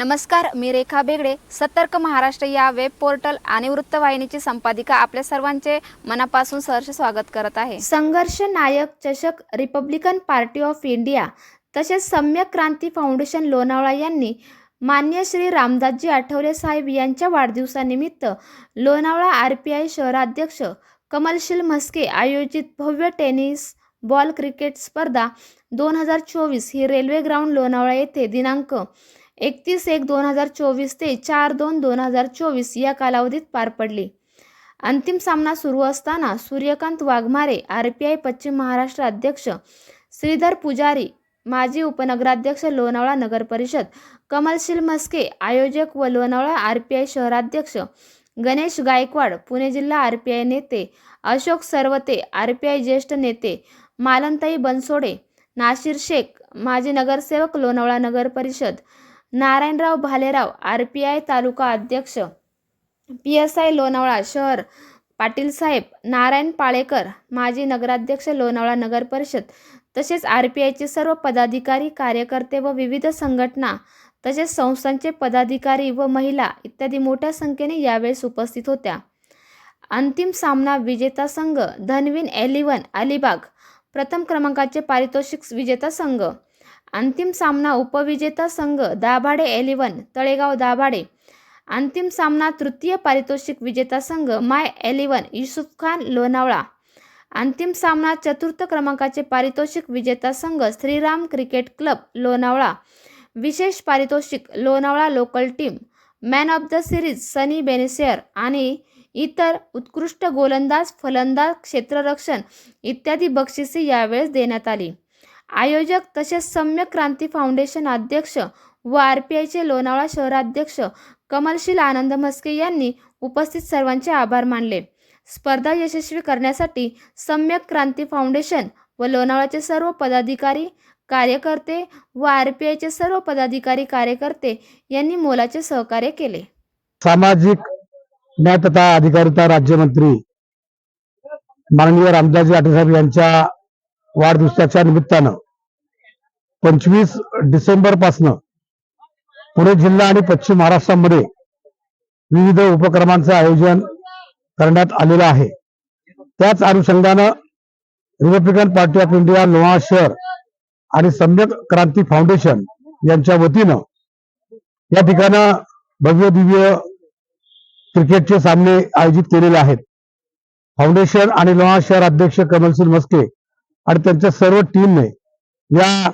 नमस्कार मी रेखा बेगडे. सतर्क महाराष्ट्र या वेब पोर्टल आणि वृत्तवाहिनीची संपादिका आपल्या सर्वांचे मनापासून सहर्ष स्वागत करत आहे. संघर्ष नायक चषक रिपब्लिकन पार्टी ऑफ इंडिया तसेच सम्यक क्रांती फाउंडेशन लोणावळा यांनी मान्य श्री रामदासजी आठवले साहेब यांच्या वाढदिवसानिमित्त लोणावळा आर पी आय शहराध्यक्ष कमलशील म्हस्के आयोजित भव्य टेनिस बॉल क्रिकेट स्पर्धा दोन हजार चोवीस ही रेल्वे ग्राउंड लोणावळा येथे दिनांक एकतीस एक दोन हजार चोवीस ते चार दोन दोन हजार चोवीस या कालावधीत पार पडली. अंतिम सामना सुरू असताना Suryakant Waghmare R P I पश्चिम महाराष्ट्र अध्यक्ष श्रीधर पुजारी माजी उपनगराध्यक्ष लोणावळा नगर परिषद कमलशील म्हस्के आयोजक व लोणावळा आर पी आय शहराध्यक्ष गणेश गायकवाड पुणे जिल्हा आर पी आय नेते Ashok Sarvate R P I ज्येष्ठ नेते मालनताई बनसोडे नाशिर शेख माजी नगरसेवक लोणावळा नगर परिषद Narayanrao Bhalerao R P I तालुका अध्यक्ष पी एस आय लोणावळा शहर पाटील साहेब नारायण पाळेकर माजी नगराध्यक्ष लोणावळा नगर परिषद तसेच आर पी आयचे सर्व पदाधिकारी कार्यकर्ते व विविध संघटना तसेच संस्थांचे पदाधिकारी व महिला इत्यादी मोठ्या संख्येने यावेळेस उपस्थित होत्या. अंतिम सामना विजेता संघ धनवीन एलिवन अलिबाग प्रथम क्रमांकाचे पारितोषिक विजेता संघ अंतिम सामना उपविजेता संघ दाभाडे एलिव्हन तळेगाव दाभाडे. अंतिम सामना तृतीय पारितोषिक विजेता संघ माय एलिव्हन युसुफ खान लोणावळा. अंतिम सामना चतुर्थ क्रमांकाचे पारितोषिक विजेता संघ श्रीराम क्रिकेट क्लब लोणावळा. विशेष पारितोषिक Lonavala local team man of the series Sunny बेनेसियर आणि इतर उत्कृष्ट गोलंदाज फलंदाज क्षेत्ररक्षण इत्यादी बक्षिसे यावेळेस देण्यात आली. आयोजक तसेच सम्यक क्रांती फाउंडेशन अध्यक्ष व आर पी आयचे लोणावळा शहराध्यक्ष कमलशील आनंद म्हस्के यांनी उपस्थित सर्वांचे आभार मानले. स्पर्धा यशस्वी करण्यासाठी सम्यक क्रांती फाउंडेशन व लोणावळ्याचे सर्व पदाधिकारी कार्यकर्ते व आर पी आयचे सर्व पदाधिकारी कार्यकर्ते यांनी मोलाचे सहकार्य केले. सामाजिक न्याय तथा अधिकारिता राज्यमंत्री माननीय रामदासजी आठवसाहेब यांच्या वाढदिवसाच्या निमित्तानं पंचवीस डिसेंबरपासनं पुणे जिल्हा आणि पश्चिम महाराष्ट्रामध्ये विविध उपक्रमांचं आयोजन करण्यात आलेलं आहे. त्याच अनुषंगानं Republican Party of India Loha शहर आणि सम्यक क्रांती फाउंडेशन यांच्या वतीनं या ठिकाणं भव्य दिव्य क्रिकेटचे सामने आयोजित केलेले आहेत. फाउंडेशन आणि लोहा शहर अध्यक्ष कमलसिंग मस्के आणि त्यांच्या सर्व टीमने या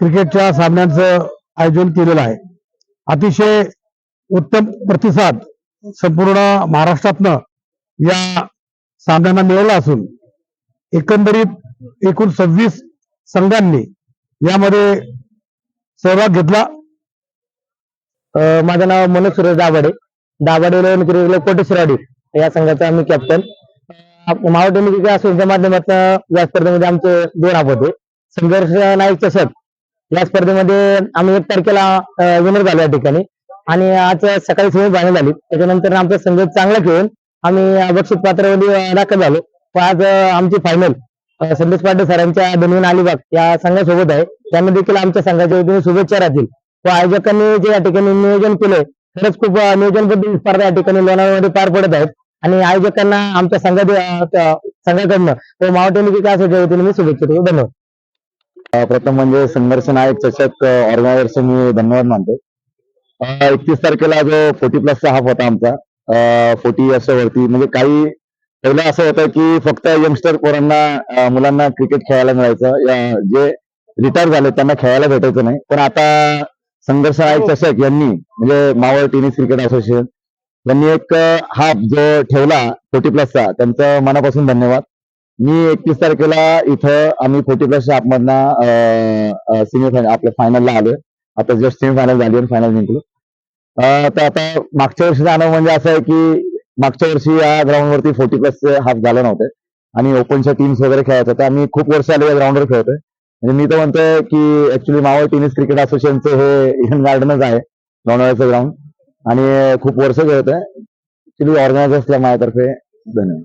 क्रिकेटच्या सामन्यांचं आयोजन केलेलं आहे. अतिशय उत्तम प्रतिसाद संपूर्ण महाराष्ट्रातनं या सामन्यांना मिळाला असून एकंदरीत एकूण सव्वीस संघांनी यामध्ये सहभाग घेतला. अं, माझं नाव मनोज सुरेश दाभाडे. दाभाडे लोन क्रिकेट कोटेश्वरवाडी या संघाचा आम्ही कॅप्टन मावळ क्रिकेट असोसिएशनच्या माध्यमातून या स्पर्धेमध्ये आमचे दोन हात होते. संघर्ष नाईक चषक या स्पर्धेमध्ये आम्ही एक तारखेला विनर झालो या ठिकाणी. आणि आज सकाळी सेमी फायनल झाली. त्याच्यानंतर आमचा संघ चांगला खेळून आम्ही बक्षीस पात्रावरती दाखल झालो. पण आज आमची फायनल संदेश पाटील सरांच्या बनवून अलिबाग या संघासोबत आहे. त्यांना देखील आमच्या संघाच्या वतीने शुभेच्छा राहतील. व आयोजकांनी जे या ठिकाणी नियोजन केलंय खरंच खूप अं, नियोजनबद्ध स्पर्धा या ठिकाणी लोणावळ्यामध्ये पार पडत आहेत. आणि आयोजकांना आमच्या संघात संघाकडनं व मावटेली विकास वतीने मी शुभेच्छा देतो. धन्यवाद. प्रथम म्हणजे संघर्ष नायक चषक ऑर्गनायझरचे मी धन्यवाद मानतो. एकतीस तारखेला जो फोर्टी प्लसचा हाफ होता आमचा फोर्टी वरती. म्हणजे काही पहिलं असं होतं की फक्त यंगस्टर पोरांना मुलांना क्रिकेट खेळायला मिळायचं. या- जे रिटायर झाले त्यांना खेळायला भेटायचं नाही. पण आता संघर्ष नायक चषक यांनी म्हणजे मावळ टेनिस क्रिकेट असोसिएशन यांनी एक हाफ जो ठेवला फोर्टी प्लसचा त्यांचं मनापासून धन्यवाद. मी एकतीस तारखेला इथं आम्ही फोर्टी प्लस मधनं सेमीफायनल आपल्या फायनलला आलोय. आता जस्ट सेमीफायनल झाली आणि फायनल जिंकलो तर आता मागच्या वर्षीचा अनुभव म्हणजे असं आहे की मागच्या वर्षी या ग्राउंडवरती फोर्टी प्लस हाफ झाले नव्हते. आणि ओपनच्या टीम्स वगैरे खेळायचं. तर आम्ही खूप वर्ष आले या ग्राउंडवर खेळतोय. म्हणजे मी तर म्हणतोय की ऍक्च्युली मावळ टेनिस क्रिकेट असोसिएशनचं हे इडन गार्डनच आहे लोणावळ्याचं ग्राउंड आणि खूप वर्ष खेळतोय. ऍक्च्युली ऑर्गनायझर्सला माझ्यातर्फे धन्यवाद.